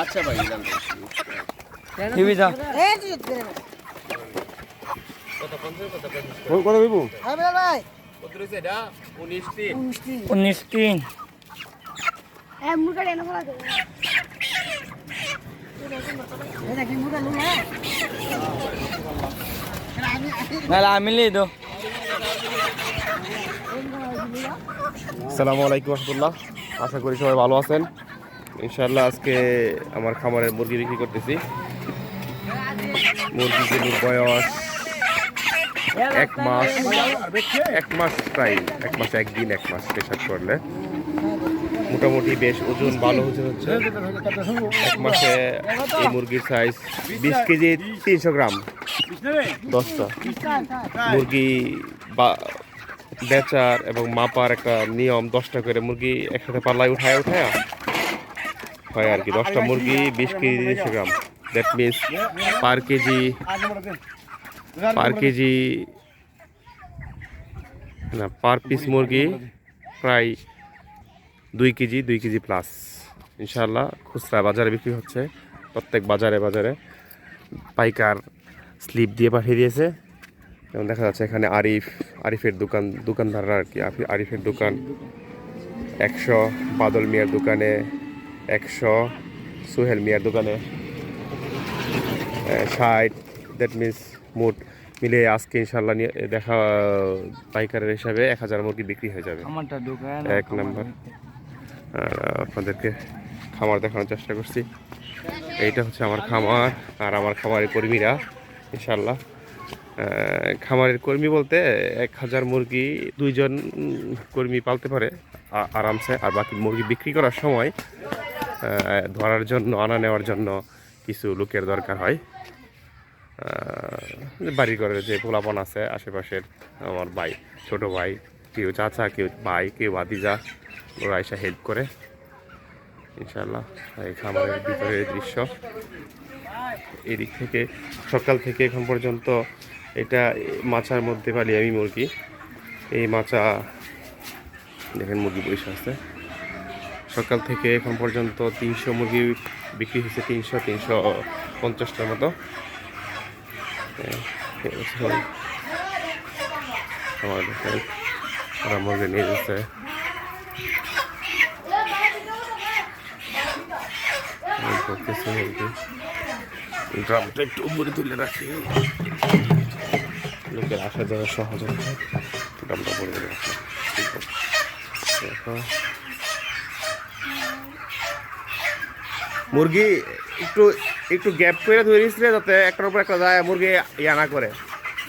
আচ্ছা ভাই কত বিবু? কত উনিশ তিন। আমি দো আসসালামু আলাইকুম রহমতুল্লাহ। আশা করি সবাই ভালো আছেন। ইনশাআল্লাহ আজকে আমার খামারের মুরগি বিক্রি করতেছি। মুরগি মুরগিগুলোর বয়স এক মাস এক মাস প্রায়, এক মাস, একদিন, এক মাস পেশাব করলে। মোটামুটি বেশ ওজন ভালো ওজন হচ্ছে। এক মাসে এই মুরগির সাইজ বিশ কেজি তিনশো গ্রাম। দশটা। মুরগি বা বেচার এবং মাপার একটা নিয়ম, দশটা করে মুরগি একসাথে পাল্লায় উঠায় উঠায় হয় আর কি দশটা মুরগি বিশ কেজি তিনশো gram. That means per kg per kg না পার পিস মুরগি প্রায় দুই কেজি দুই কেজি প্লাস ইনশাল্লাহ খুচরা বাজারে বিক্রি হচ্ছে। প্রত্যেক বাজারে বাজারে পাইকার স্লিপ দিয়ে পাঠিয়ে দিয়েছে। যেমন দেখা যাচ্ছে এখানে আরিফ আরিফের দোকান দোকানদাররা আর কি আরিফের দোকান। একশো বাদল মিয়ার দোকানে একশো সোহেল মিয়ার দোকানে। ষাট দ্যাট মিন্স মোট মিলে আজকে ইনশাল্লাহ নিয়ে দেখা পাইকারের হিসাবে এক হাজার মুরগি বিক্রি হয়ে যাবে। এক নাম্বার। আর আপনাদেরকে খামার দেখানোর চেষ্টা করছি। এইটা হচ্ছে আমার খামার আর আমার খামারের কর্মীরা ইনশাল্লাহ খামারের কর্মী বলতে এক হাজার মুরগি দুইজন কর্মী পালতে পারে আরামসে। আর বাকি মুরগি বিক্রি করার সময় ধরার জন্য, আনা নেওয়ার জন্য কিছু লোকের দরকার হয়। বাড়ি ঘরের যে পোলাপন আছে, আশেপাশের আমার ভাই, ছোট ভাই, কেউ চাচা, কেউ ভাই, কেউ ভাতিজা, ওরা এসে হেল্প করে। ইনশাল্লাহ এই খামারের ভিতরের দৃশ্য। এদিক থেকে, সকাল থেকে এখন পর্যন্ত এটা মাচার মধ্যে পালি আমি মুরগি। এই মাচা দেখেন মুরগি বসে আছে। সকাল থেকে এখন পর্যন্ত তিনশো মুরগি বিক্রি হয়েছে তিনশো তিনশো পঞ্চাশটার মতো। মুরগি নিয়ে যাচ্ছে। আসা যাওয়া সহজ হবে। মুরগি একটু একটু গ্যাপ করে ধরে দিছিলে যাতে একটার উপর একটা যায়, মুরগি ইয়া না করে।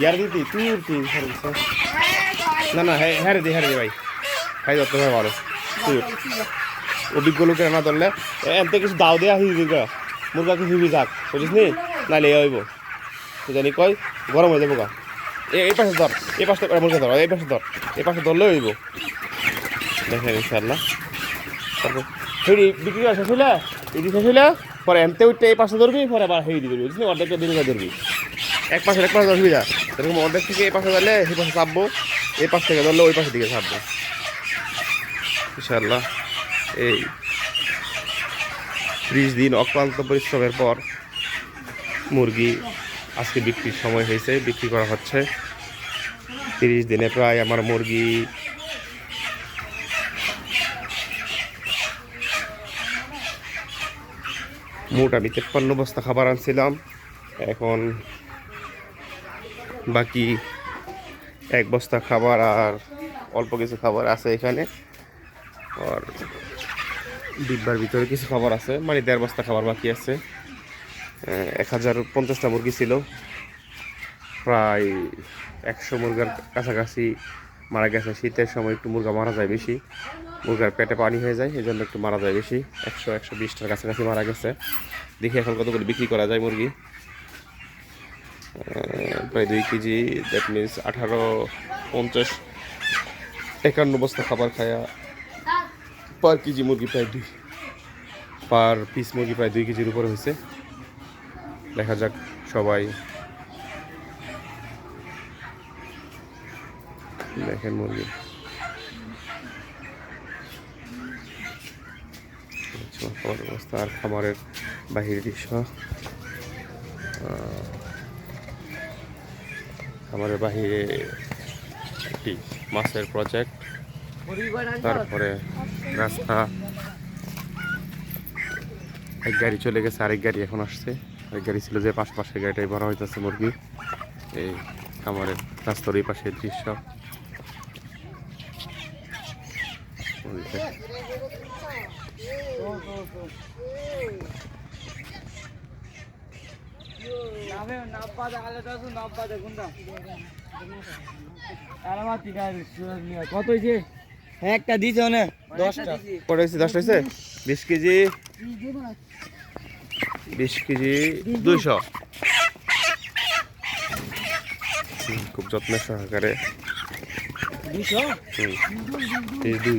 ইয়ার দিতি তুই তুই না না হ্যাঁ হ্যাঁ দি হ্যাঁ দি ভাই। খাই যাতে ভাই ভালো। তুই। অভিজ্ঞ লোকের না ধরলে এমতে কিছু দাও দেয়া হিবি গা। মুরগাকে হিবি যাক, বুঝিস নি? নাইলে এ হইব। তো জানি কয় গরম হয়ে যাব গা। এই পাশে ধর, এই পাশে মুরগা ধর, এই পাশে ধর, এই পাশে ধরলে হইব। দেখেন ইনশাল্লাহ তারপর বিক্রি করা শেষ হইলে? এটি শেষ হইলে, পরে এমতে উঠতে এই পাশে ধরবি, পরে আবার হেডি ধরবি বুঝলি? অর্ধেকটা দিন ধরবি। এক পাশে এক পাশে যা এরকম অর্ধেক থেকে এই পাশে ধরলে সেই পাশে চাপবো, এই পাশ থেকে ধরলে ওই পাশের দিকে চাপবো। ইনশাল্লাহ এই ত্রিশ দিন অক্লান্ত পরিশ্রমের পর মুরগি আজকে বিক্রির সময় হয়েছে, বিক্রি করা হচ্ছে। তিরিশ দিনে প্রায় আমার মুরগি মোট আমি তেপ্পান্ন বস্তা খাবার আনছিলাম। এখন বাকি এক বস্তা খাবার আর অল্প কিছু খাবার আছে এখানে। আর ডিব্বার ভিতরে কিছু খাবার আছে। মানে দেড় বস্তা খাবার বাকি আছে। এক হাজার পঞ্চাশটা মুরগি ছিল। প্রায় একশো মুরগার কাছাকাছি মারা গেছে। শীতের সময় একটু মুরগা মারা যায় বেশি। মুরগার পেটে পানি হয়ে যায়, এই জন্য একটু মারা যায় বেশি। একশো একশো বিশটার কাছাকাছি মারা গেছে। দেখি এখন কতগুলো বিক্রি করা যায় মুরগি। প্রায় দুই কেজি দ্যাট মিনস আঠারো, পঞ্চাশ, একান্ন বস্তা খাবার খায়া পার কেজি মুরগি প্রায় দুই পার পিস মুরগি প্রায় দুই কেজির উপরে হয়েছে। দেখা যাক সবাই। দেখেন মুরগি। খামারের অবস্থা আর খামারের বাহিরের দৃশ্য। খামারের বাহিরে একটি মাছের প্রজেক্ট তারপরে রাস্তা। এক গাড়ি চলে গেছে, আরেক গাড়ি এখন আসছে। এক গাড়ি ছিল যে পাশে গাড়িটাই ভরা হইতেছে মুরগি। এই খামারের রাস্তার এই পাশের দৃশ্য ওই যে। কত হয়েছে একটা না দশটা। কটা হয়েছে? দশটা হয়েছে? বিশ কেজি। বিশ কেজি দুইশো। খুব যত্ন সহকারে। দুশো দুই।